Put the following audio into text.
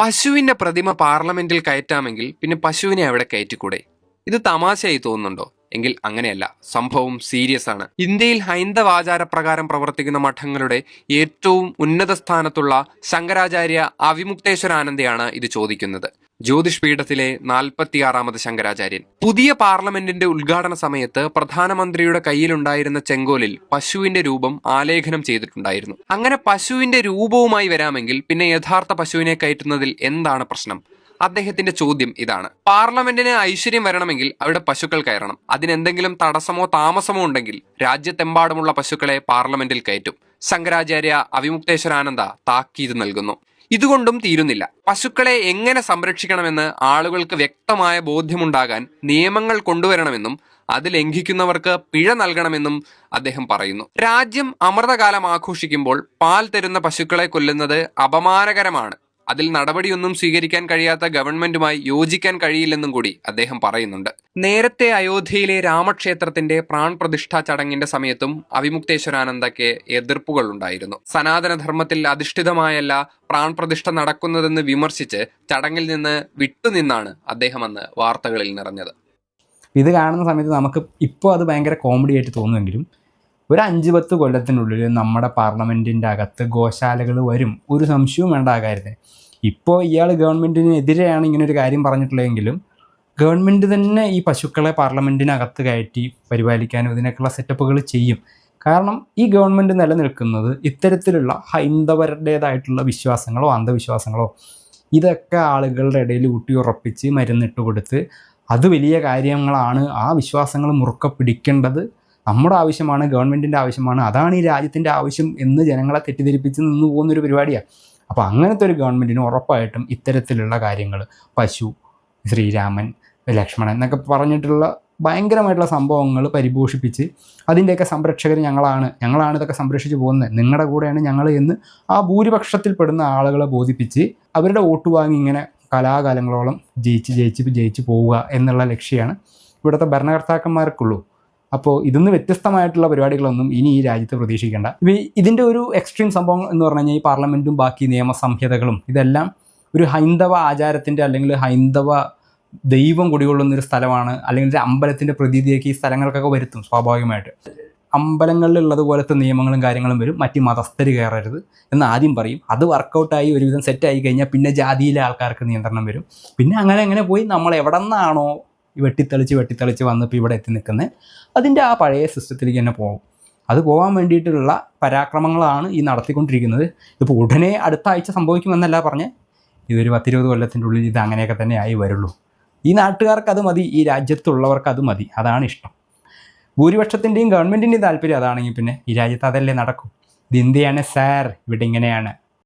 പശുവിന്റെ പ്രതിമ പാർലമെന്റിൽ കയറ്റാമെങ്കിൽ പിന്നെ പശുവിനെ അവിടെ കയറ്റിക്കൂടെ? ഇത് തമാശയായി തോന്നുന്നുണ്ടോ? എങ്കിൽ അങ്ങനെയല്ല. സംഭവം സീരിയസ് ആണ്. ഇന്ത്യയിൽ ഹൈന്ദവ ആചാരപ്രകാരം പ്രവർത്തിക്കുന്ന മഠങ്ങളുടെ ഏറ്റവും ഉന്നത സ്ഥാനത്തുള്ള ശങ്കരാചാര്യ അവിമുക്തേശ്വരാനന്ദയാണ് ഇത് ചോദിക്കുന്നത്. ജ്യോതിഷ് പീഠത്തിലെ നാൽപ്പത്തിയാറാമത് ശങ്കരാചാര്യൻ. പുതിയ പാർലമെന്റിന്റെ ഉദ്ഘാടന സമയത്ത് പ്രധാനമന്ത്രിയുടെ കയ്യിലുണ്ടായിരുന്ന ചെങ്കോലിൽ പശുവിന്റെ രൂപം ആലേഖനം ചെയ്തിട്ടുണ്ടായിരുന്നു. അങ്ങനെ പശുവിന്റെ രൂപവുമായി വരാമെങ്കിൽ പിന്നെ യഥാർത്ഥ പശുവിനെ കയറ്റുന്നതിൽ എന്താണ് പ്രശ്നം? അദ്ദേഹത്തിന്റെ ചോദ്യം ഇതാണ്. പാർലമെന്റിന് ഐശ്വര്യം വരണമെങ്കിൽ അവിടെ പശുക്കൾ കയറണം. അതിനെന്തെങ്കിലും തടസ്സമോ താമസമോ ഉണ്ടെങ്കിൽ രാജ്യത്തെമ്പാടുമുള്ള പശുക്കളെ പാർലമെന്റിൽ കയറ്റും. ശങ്കരാചാര്യ അവിമുക്തേശ്വരാനന്ദ താക്കീത് നൽകുന്നു. ഇതുകൊണ്ടും തീരുന്നില്ല. പശുക്കളെ എങ്ങനെ സംരക്ഷിക്കണമെന്ന് ആളുകൾക്ക് വ്യക്തമായ ബോധ്യമുണ്ടാകാൻ നിയമങ്ങൾ കൊണ്ടുവരണമെന്നും അത് ലംഘിക്കുന്നവർക്ക് പിഴ നൽകണമെന്നും അദ്ദേഹം പറയുന്നു. രാജ്യം അമൃതകാലം ആഘോഷിക്കുമ്പോൾ പാൽ തരുന്ന പശുക്കളെ കൊല്ലുന്നത് അപമാനകരമാണ്. അതിൽ നടപടിയൊന്നും സ്വീകരിക്കാൻ കഴിയാത്ത ഗവൺമെന്റുമായി യോജിക്കാൻ കഴിയില്ലെന്നും കൂടി അദ്ദേഹം പറയുന്നുണ്ട്. നേരത്തെ അയോധ്യയിലെ രാമക്ഷേത്രത്തിന്റെ പ്രാൺപ്രതിഷ്ഠാ ചടങ്ങിന്റെ സമയത്തും അവിമുക്തേശ്വരാനന്ദയ്ക്ക് എതിർപ്പുകൾ ഉണ്ടായിരുന്നു. സനാതനധർമ്മത്തിൽ അധിഷ്ഠിതമായല്ല പ്രാൺപ്രതിഷ്ഠ നടക്കുന്നതെന്ന് വിമർശിച്ച് ചടങ്ങിൽ നിന്ന് വിട്ടുനിന്നാണ് അദ്ദേഹം അന്ന് വാർത്തകളിൽ നിറഞ്ഞത്. ഇത് കാണുന്ന സമയത്ത് നമുക്ക് ഇപ്പോൾ അത് ഭയങ്കര കോമഡി ആയിട്ട് തോന്നുമെങ്കിലും ഒരു അഞ്ച് പത്ത് കൊല്ലത്തിനുള്ളിൽ നമ്മുടെ പാർലമെന്റിന്റെ അകത്ത് ഗോശാലകൾ വരും. ഒരു സംശയവും വേണ്ട ആ ഇപ്പോൾ ഇയാൾ ഗവൺമെന്റിനെതിരെയാണ് ഇങ്ങനെ ഒരു കാര്യം പറഞ്ഞിട്ടുള്ളതെങ്കിലും ഗവൺമെന്റ് തന്നെ ഈ പശുക്കളെ പാർലമെന്റിനകത്ത് കയറ്റി പരിപാലിക്കാനും ഇതിനൊക്കെയുള്ള സെറ്റപ്പുകൾ ചെയ്യും. കാരണം ഈ ഗവൺമെന്റ് നിലനിൽക്കുന്നത് ഇത്തരത്തിലുള്ള ഹൈന്ദവരുടേതായിട്ടുള്ള വിശ്വാസങ്ങളോ അന്ധവിശ്വാസങ്ങളോ ഇതൊക്കെ ആളുകളുടെ ഇടയിൽ ഊട്ടി ഉറപ്പിച്ച് മരുന്നിട്ട് കൊടുത്ത് അത് വലിയ കാര്യങ്ങളാണ്. ആ വിശ്വാസങ്ങൾ മുറുക്ക പിടിക്കേണ്ടത് നമ്മുടെ ആവശ്യമാണ് ഗവൺമെന്റിന്റെ ആവശ്യമാണ്. അതാണ് ഈ രാജ്യത്തിന്റെ ആവശ്യം എന്ന് ജനങ്ങളെ തെറ്റിദ്ധരിപ്പിച്ച് നിന്ന് പോകുന്നൊരു പരിപാടിയാണ് അപ്പോൾ അങ്ങനത്തെ ഒരു ഗവൺമെന്റിന് ഉറപ്പായിട്ടും ഇത്തരത്തിലുള്ള കാര്യങ്ങൾ പശു ശ്രീരാമൻ ലക്ഷ്മണൻ എന്നൊക്കെ പറഞ്ഞിട്ടുള്ള ഭയങ്കരമായിട്ടുള്ള സംഭവങ്ങൾ പരിപോഷിപ്പിച്ച് അതിന്റെയൊക്കെ സംരക്ഷകർ ഞങ്ങളാണ്. ഞങ്ങളാണ് ഇതൊക്കെ സംരക്ഷിച്ച് പോകുന്നത്. നിങ്ങളുടെ കൂടെയാണ് ഞങ്ങൾ എന്ന് ആ ഭൂരിപക്ഷത്തിൽപ്പെടുന്ന ആളുകളെ ബോധിപ്പിച്ച് അവരുടെ വോട്ട് വാങ്ങി ഇങ്ങനെ കലാകാലങ്ങളോളം ജയിച്ച് ജയിച്ച് ജയിച്ച് പോവുക എന്നുള്ള ലക്ഷ്യമാണ് ഇവിടുത്തെ ഭരണകർത്താക്കന്മാർക്കുള്ളൂ. അപ്പോൾ ഇതിന്ന് വ്യത്യസ്തമായിട്ടുള്ള പരിപാടികളൊന്നും ഇനി ഈ രാജ്യത്ത് പ്രതീക്ഷിക്കേണ്ട. ഇതിന്റെ ഒരു എക്സ്ട്രീം സംഭവം എന്ന് പറഞ്ഞു കഴിഞ്ഞാൽ ഈ പാർലമെന്റും ബാക്കി നിയമസംഹിതകളും ഇതെല്ലാം ഒരു ഹൈന്ദവ ആചാരത്തിന്റെ അല്ലെങ്കിൽ ഹൈന്ദവ ദൈവം കുടികൊള്ളുന്ന ഒരു സ്ഥലമാണ് അല്ലെങ്കിൽ ഒരു അമ്പലത്തിന്റെ പ്രതീതിയൊക്കെ ഈ സ്ഥലങ്ങൾക്കൊക്കെ വരുത്തും സ്വാഭാവികമായിട്ട്. അമ്പലങ്ങളിലുള്ളത് പോലത്തെ നിയമങ്ങളും കാര്യങ്ങളും വരും മറ്റ് മതസ്ഥർ കയറരുത് എന്ന് ആദ്യം പറയും. അത് വർക്കൗട്ടായി ഒരുവിധം സെറ്റായി കഴിഞ്ഞാൽ പിന്നെ ജാതിയിലെ ആൾക്കാർക്ക് നിയന്ത്രണം വരും. പിന്നെ അങ്ങനെ അങ്ങനെ പോയി നമ്മൾ എവിടെ നിന്നാണോ വെട്ടിത്തെളിച്ച് വെട്ടിത്തെളിച്ച് വന്നിപ്പോൾ ഇവിടെ എത്തി നിൽക്കുന്നത് അതിന്റെ ആ പഴയ സിസ്റ്റത്തിലേക്ക് തന്നെ പോകും. അത് പോകാൻ വേണ്ടിയിട്ടുള്ള പരാക്രമങ്ങളാണ് ഈ നടത്തിക്കൊണ്ടിരിക്കുന്നത്. ഇപ്പോൾ ഉടനെ അടുത്ത ആഴ്ച സംഭവിക്കുമെന്നല്ല പറഞ്ഞ്. ഇതൊരു പത്തിരുപത് കൊല്ലത്തിന്റെ ഉള്ളിൽ ഇത് അങ്ങനെയൊക്കെ തന്നെ ആയി വരുള്ളൂ. ഈ നാട്ടുകാർക്ക് അത് മതി ഈ രാജ്യത്തുള്ളവർക്ക് അത് മതി. അതാണ് ഇഷ്ടം. ഭൂരിപക്ഷത്തിന്റെയും ഗവൺമെന്റിന്റെയും താല്പര്യം അതാണെങ്കിൽ പിന്നെ ഈ രാജ്യത്ത് അതല്ലേ നടക്കും. ഇത് എന്തിയാണ് സാർ. ഇവിടെ ഇങ്ങനെയാണ്.